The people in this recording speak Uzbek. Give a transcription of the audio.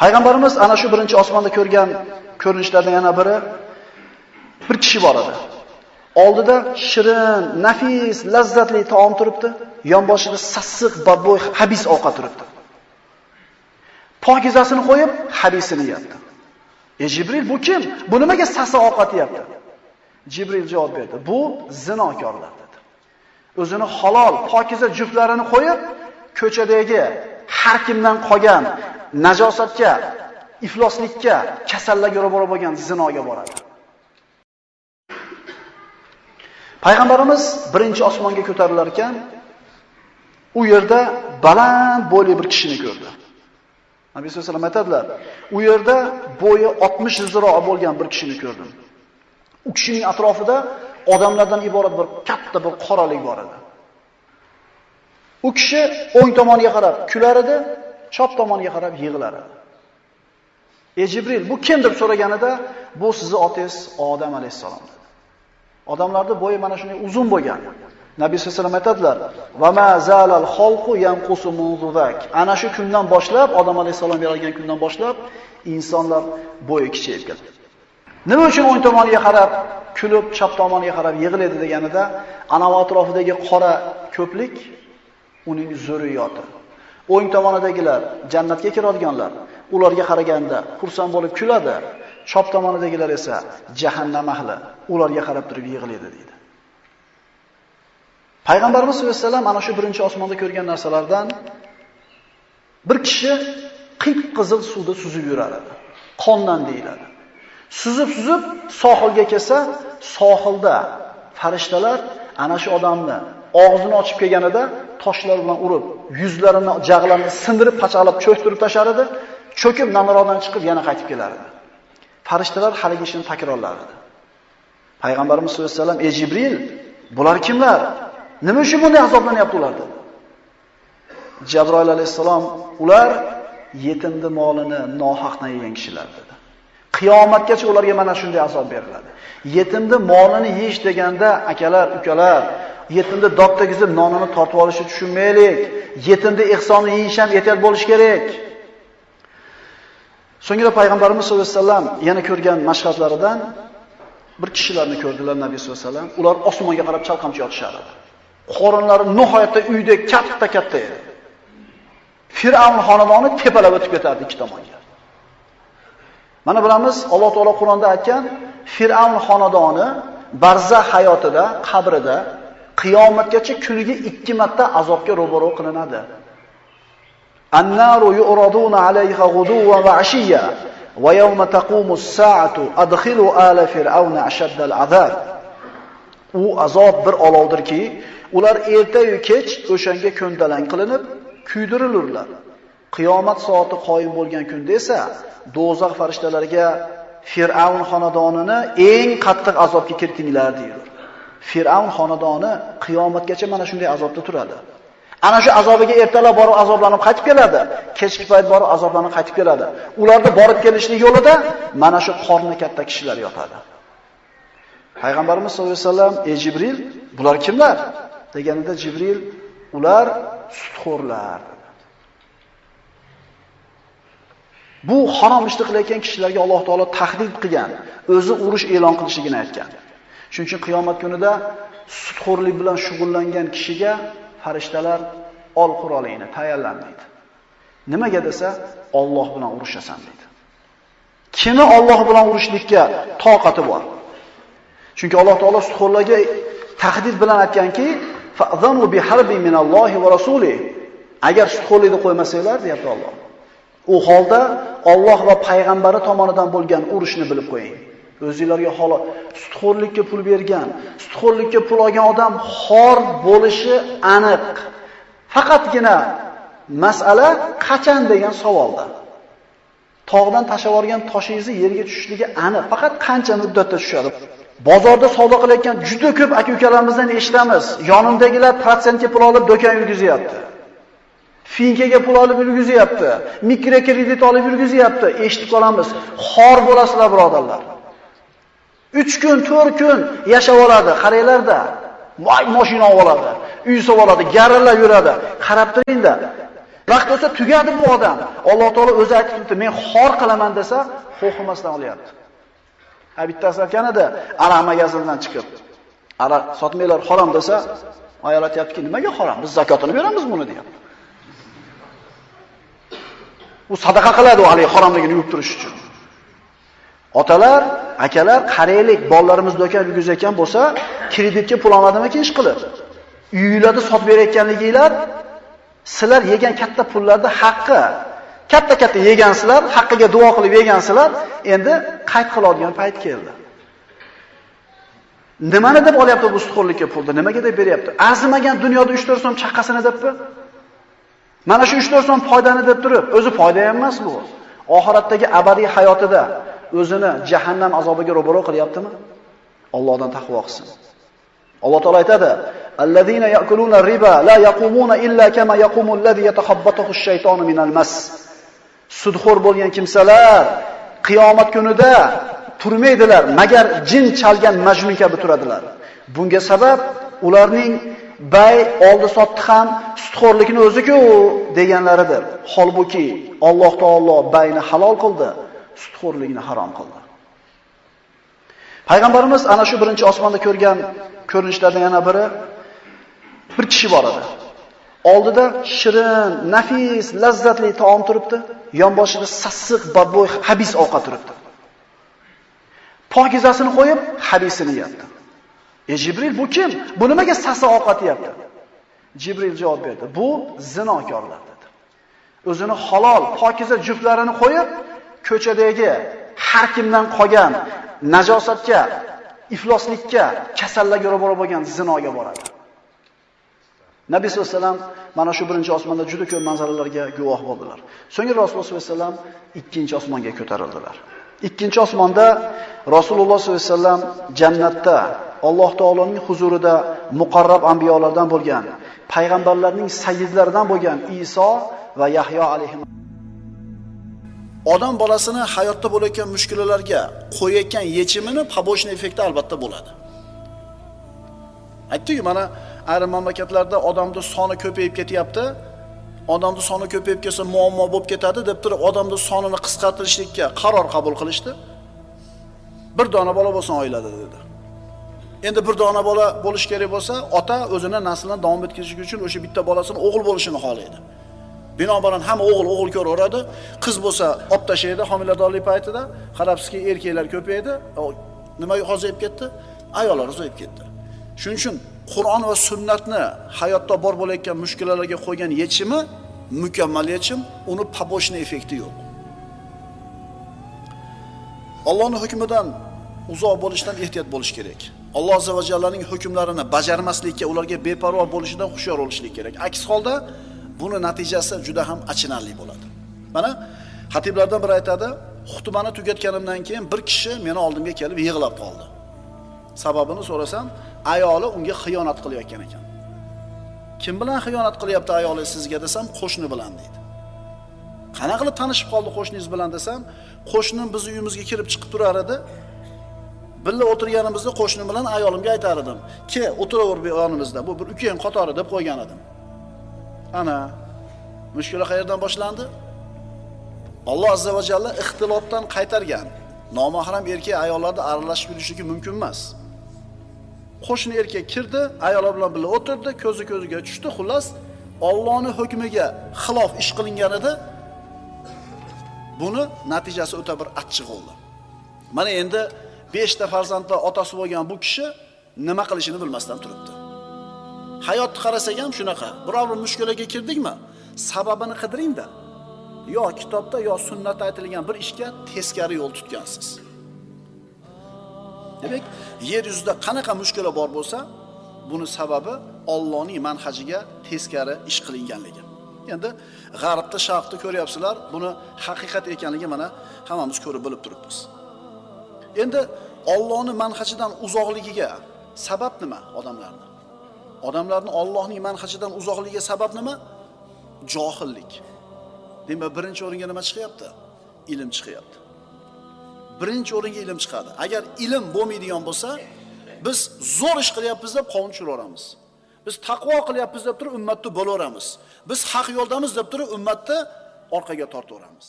Payg'ambarimiz ana shu birinchi osmonda ko'rgan ko'rinishlardan yana biri bir kishi bor edi. Oldida shirin, nafis, lazzatli taom turibdi, yonboshida sassiq, badbo'y habis ovqat turibdi. Pokizasini qo'yib, habisini yeyapti. "Ey Jibril, bu kim? Bu nimaga sasa ovqat yeyapti?" Jibril javob berdi: "Bu zinokorlar" dedi. O'zini halol, pokiza juftlarini qo'yib, ko'chadagi har kimdan qolgan najosatga, ifloslikka, kasallarga ro'baro bo'lgan zinoga boradi. Payg'ambarimiz birinchi osmonga ko'tarilar ekan, u yerda baland bo'yli bir kishini ko'rdi. Nabiy sollallohu alayhi vasallam aytadilar, u yerda bo'yi 60 ziro bo'lgan bir kishini ko'rdim. U kishining atrofida odamlardan iborat bir katta bir qoralik bor edi. U kishi o'ng tomoniga qarab kular edi, chop tomoniga qarab yig'lar edi. E Jibril, bu kim?" deb so'raganida, "Bu sizni otangiz Odam alayhisalom" dedi. Odamlarda bo'yi mana shunday uzun bo'lgan. Nabiy sollallohu alayhi vasallam aytadilar: "Va ma zalal xalqu yanqusu munzuvak." Ana shu kundan boshlab, Odam alayhisalom yaralgan kundan boshlab insonlar bo'yi kichayib ketdi. Nima uchun o'ng tomoniga qarab kulib, chap tomoniga qarab yig'iladi deganida, ana atrofidagi qora ko'plik uning zurriyoti. O'ng tomonidagilar jannatga kiradiganlar, ularga qaraganda xursand bo'lib kuladi. Chop tomonidagilar esa jahannam ahli, ularga qarab turib yig'laydi deydi. Payg'ambarimiz sollallohu alayhi vasallam ana shu birinchi osmonda ko'rgan narsalardan bir kishi qip-qizil suvda suzib yurar edi. Qondan deyiladi. Suzib-suzib sohilga kelsa, sohilda farishtalar ana shu odamni og'zini ochib kelganida toshlar bilan urib, yuzlarini, jag'larini sindirib, pachaqlab cho'ktirib tashar edi. Cho'kib namirodan chiqib yana qaytib kelar edi. Farishtalar haligi ishni takrorlar edi. Payg'ambarimiz sollallohu alayhi vasallam: "Ey Jibril, bular kimlar? Nima uchun bunday azoblanyapti ular?" dedi. Jabroil alayhisalom: "Ular yetimni molini nohaqdan yegan kishilar" dedi. Qiyomatgacha ularga mana shunday azob beriladi. Yetimni molini yeyish deganda, akalar, ukalar, yetimni dod tegizib nonini tortib olishi tushunmaylik. Yetimni ehsonni yeyish ham ehtiyot bo'lish kerak. So'ngra payg'ambarimiz sollallohu alayhi vasallam yana ko'rgan mashhadlaridan bir kishilarni ko'rdilar Nabiy sollallohu alayhi vasallam. Ular osmonga qarab chalqamchi yotishar edi. Qorinlari nihoyatda uyda katta-katta edi. Fir'avn xonadoni tepalab o'tib ketardi ikki tomonga. Mana bilamiz, Alloh taolo Qur'onda aytgan, Fir'avn xonadoni barza hayotida, qabrida qiyomatgacha kuniga 2 marta azobga ro'baro qilinadi. An-naru yu'raduna 'alayha ghuduwan va 'ashiyya va yawma taqumu as-sa'atu adkhilu ala fir'auna ashadda al-'adab. U azob bir olovdirki, ular erta yu kech o'shanga ko'ndalang qilinib, kuydirilurlar. Qiyomat soati qoyim bo'lgan kunda esa do'zax farishtalariga Fir'avn xonadonini eng qattiq azobga kiritinglar deydi. Fir'avn xonadoni qiyomatgacha mana shunday azobda turadi. Ana shu azobiga ertalab borib azoblanib qaytib keladi, kechki payt borib azoblanib qaytib keladi. Ularni borib kelishni yo'lida mana shu qorni katta kishilar yotadi. Payg'ambarimiz sollallohu alayhi vasallam, "Ey Jibril, bular kimlar?" deganida Jibril, "Ular sutxo'rlar." Bu harom ishni qilayotgan kishilarga Alloh taolo tahdid qilgan, o'zi urush e'lon qilishligini aytgan. Shuning uchun qiyomat kunida sutxo'rlik bilan shug'ullangan kishiga farishtalar ol qurolingni tayyorlan deydi. Nimaga desa, Alloh bilan urushasan deydi. Kimni Alloh bilan urushlikka toqati bor? Chunki Alloh taolo sudxo'rlarga tahdid bilan aytganki, fa'zanu bi harbi minallohi va rasuli. Agar sudxo'rlikni qo'ymasanglar, deyapti Alloh. U holda Alloh va payg'ambari tomonidan bo'lgan urushni bilib qo'ying. O'zingizlarga holo sutxo'rlikka pul bergan, sutxo'rlikka pul olgan odam xor bo'lishi aniq. Faqatgina masala qachon degan savolda. Tog'dan tashlab yuborgan toshingizni yerga tushishligi aniq. Faqat qancha muddatda tushadi. Bozorda savdo qilayotgan juda ko'p aka-ukalarimizdan eshitamiz. Yonimdagilar protsentga pul olib do'kon yurgizyapti. Finkaga pul olib yurgizyapti. Mikrokredit olib yurgizyapti. Eshitib qolamiz. Xor bo'lasizlar, birodarlar. 3 kun, 4 kun yashab oladi, qaranglarda. Moy mashina oladi, uy oladi, garillab yuradi. Qarab turingda. Vaqt o'tsa tugadi bu odam. Alloh taolo o'zi aytib men xor qilaman desa, xo'qimasdan olyapti. Ha bittasi aytgan edi, aroq magazindan chiqib, aroq sotmaylar harom desa, ayol aytayaptiki, nimaga harom? Biz zakotini beramiz buni deyapti. U sadaqa qiladi u hali haromligini yuvib turish uchun. Otalar, akalar, qaraylik, bolalarimiz do'kon yurgizayotgan bo'lsa, kreditga pul olmadimi ish qilib? Uyingizlarda sotib berayotganliginglar sizlar yegan katta pullarni haqqi. Katta-katta yegansizlar, haqqiga duo qilib yegansizlar, endi qayt qiladigan payt keldi. Nimani deb olyapti bu sutxo'rlikka pulni? Nimaga deb beryapti? Arzimagan dunyoda 3-4 so'm chaqqasini debmi? Mana shu 3-4 so'm foydani deb turib, o'zi foyda emas bu. Oxiratdagi abadiy hayotida o'zini jahannam azobiga ro'baro qilyaptimi? Allohdan taqvo qilsin. Alloh taolo aytadi: "Allazina ya'kuluna riba la yaqumuna illa kama yaqumu allazi yatakhabbathu ash-shaytonu minal mas." Sudxo'r bo'lgan kimsalar qiyomat kunida turmaydilar, magar jin chalgan majnun kabi turadilar. Bunga sabab ularning bay oldi sotdi ham sudxo'rlikni o'zi-ku deganlaridir. Holbuki Alloh taolo bayni halol qildi, sutxo'rlikni harom qildi. Payg'ambarimiz ana shu birinchi osmonda ko'rgan ko'rinishlardan yana biri bir kishi bor edi. Oldida shirin, nafis, lazzatli taom turibdi, yonboshida sassiq, badbo'y, habis ovqat turibdi. Pokizasini qo'yib, habisini yeyapti. E Jibril bu kim? Bu nimaga sasa ovqat yeyapti? Jibril javob berdi. Bu zinokorlar dedi. O'zini halol, pokiza juftlarini qo'yib, ko'chadagi har kimdan qolgan najosatga, ifloslikka, kasallarga ro'baro bo'lgan zinoga boradi. Nabiy sollallohu alayhi vasallam mana shu birinchi osmonda juda ko'p manzaralarga guvoh bo'ldilar. So'ngra Rasululloh sollallohu alayhi vasallam ikkinchi osmonga ko'tarildilar. Ikkinchi osmonda Rasululloh sollallohu alayhi vasallam jannatda Alloh taoloning huzurida muqarrab anbiyolardan bo'lgan, payg'ambarlarning sayyidlaridan bo'lgan Iso va Yahyo alayhi odam bolasini hayotda bo'layotgan mushkulalarga qo'yayotgan yechimini побочный effekti albatta bo'ladi. Aytdik mana ayrim mamlakatlarda odamning soni ko'payib ketyapti. Odamning soni ko'payib kelsa muammo bo'lib ketadi deb turib odamning sonini qisqartirishlikka qaror qabul qilishdi. Bir dona bola bo'lsin oilada dedi. Endi bir dona bola bo'lish kerak bo'lsa, ota o'zini naslini davom ettirish uchun o'sha bitta bolasini o'g'il bo'lishini xohlaydi. Binobarin hamma o'g'il o'g'ilko'r uradi, qiz bo'lsa olib tashlaydi homiladorlik paytida. Qarabsizki erkaklar ko'paydi, nima hozirib ketdi? Ayollar uzayib ketdi. Shuning uchun Qur'on va sunnatni hayotda bor bo'layotgan mushkulalarga qo'ygan yechimi mukammal yechim, uni pobochniy effekti yo'q. Allohning hukmidan uzoq bo'lishdan ehtiyot bo'lish kerak. Alloh azza va jallaning hukmlarini bajarmaslikka, ularga beparvo bo'lishidan hushyor bo'lishlik kerak. Aks holda buni natijasi juda ham achinarli bo'ladi. Mana xatiblardan biri aytadi, xutbani tugatganimdan keyin bir kishi meni oldimga kelib yig'lab qoldi. Sababini so'rasam, ayoli unga xiyonat qilayotgan ekan. Kim bilan xiyonat qilyapti ayoli sizga desam, qo'shni bilan deydi. Qanaqa qilib tanishib qoldi qo'shningiz bilan desam, qo'shnim bizni uyimizga kirib chiqib turar edi. birga o'tirganimizda qo'shnim bilan ayolimga aytar edim. "Ke, o'tiraver bu yonimizda. Bu bir ukang qatori" deb qo'ygan edim. Ana mushkula qayerdan boshlandi? Alloh azza va jalla ixtilotdan qaytargan. Nomahram erkak ayollarda aralashib yurishligi mumkin emas. Qo'shni erkak kirdi, ayollar bilan birga o'tirdi, ko'zi ko'ziga tushdi, xullas Allohning hukmiga xilof ish qilinganida buni natijasi o'ta bir achchiq bo'ldi. Mana endi 5 ta farzandlar otasi bu kishi nima qilishini bilmasdan turibdi. Hayotni qarasak ham shunaqa. Biror bir mushkulaga kirdikmi? Sababini qidiringda. Yo kitobda yo sunnatda aytilgan bir ishga teskari yo'l tutgansiz. Demak, yer yuzida qanaqa mushkula bor bo'lsa, buni sababi Allohning manhajiga teskari ish qilinganligi. Endi g'arbda, sharqda ko'ryapsizlar, buni haqiqat ekanligi mana hammamiz ko'rib bilib turibmiz. Endi Allohning manhajidan uzoqligiga sabab nima odamlarning? Odamlarni Allohning manhajidan uzoqligiga sabab nima? Johillik. Demak, birinchi o'ringa nima chiqyapti? Ilm chiqyapti. Birinchi o'ringa ilm chiqadi. Agar ilm bo'lmaydigan bo'lsa, biz zo'r ish qilyapmiz deb qovun tushiraveramiz. Biz taqvo qilyapmiz deb turib ummatni bo'laveramiz. Biz haq yo'ldamiz deb turib ummatni orqaga tortaveramiz.